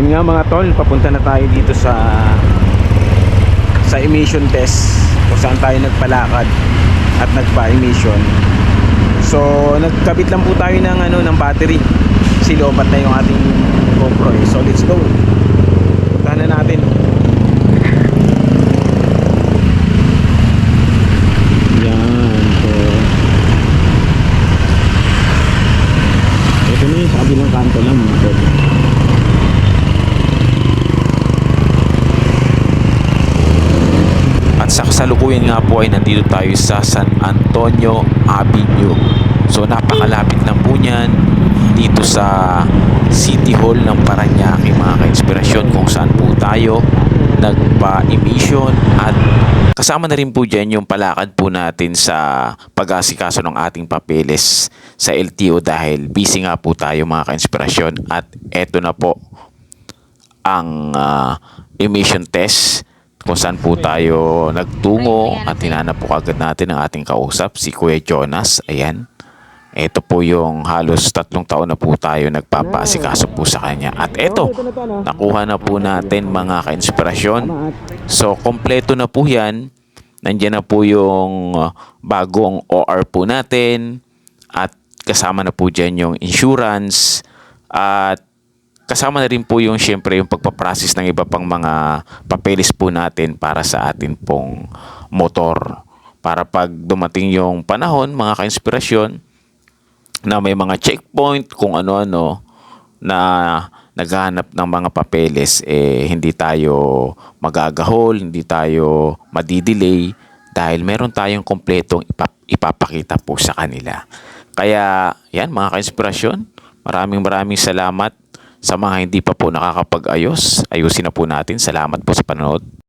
Ayun nga mga tol, papunta na tayo dito sa sa emission test kung saan tayo nagpalakad at nagpa-emission. So, nagkabit lang po tayo ng ano ng battery. Silobat na yung ating GoPro eh. So, let's go. Puntahan na natin. Ito na yung sa kabilang kanto lang mga. At sa kasalukuyan nga po ay nandito tayo sa San Antonio Avenue. So napakalapit lang po niyan dito sa City Hall ng Paranaque mga ka-inspirasyon kung saan po tayo nagpa-emission. At kasama na rin po dyan yung palakad po natin sa pag-asikaso ng ating papeles sa LTO dahil busy nga po tayo mga ka-inspirasyon. At eto na po ang ah, emission test kung saan po tayo nagtungo at hinanap po agad natin ang ating kausap, si Kuya Jonas. Ayan. Ito po yung halos tatlong taon na po tayo nagpapaasikaso po sa kanya. At eto, nakuha na po natin mga ka-inspirasyon. So, kompleto na po yan. Nandiyan na po yung uh, bagong OR po natin. At kasama na po dyan yung insurance. At kasama na rin po yung syempre yung pagpaprocess ng iba pang mga papeles po natin para sa atin pong motor. Para pag dumating yung panahon, mga ka-inspirasyon, na may mga checkpoint kung ano-ano na naghahanap ng mga papeles eh hindi tayo magagahol, hindi tayo madidelay dahil meron tayong kompletong ipap- ipapakita po sa kanila. Kaya yan mga ka-inspirasyon, maraming maraming salamat sa mga hindi pa po nakakapag-ayos. Ayusin na po natin. Salamat po sa panonood.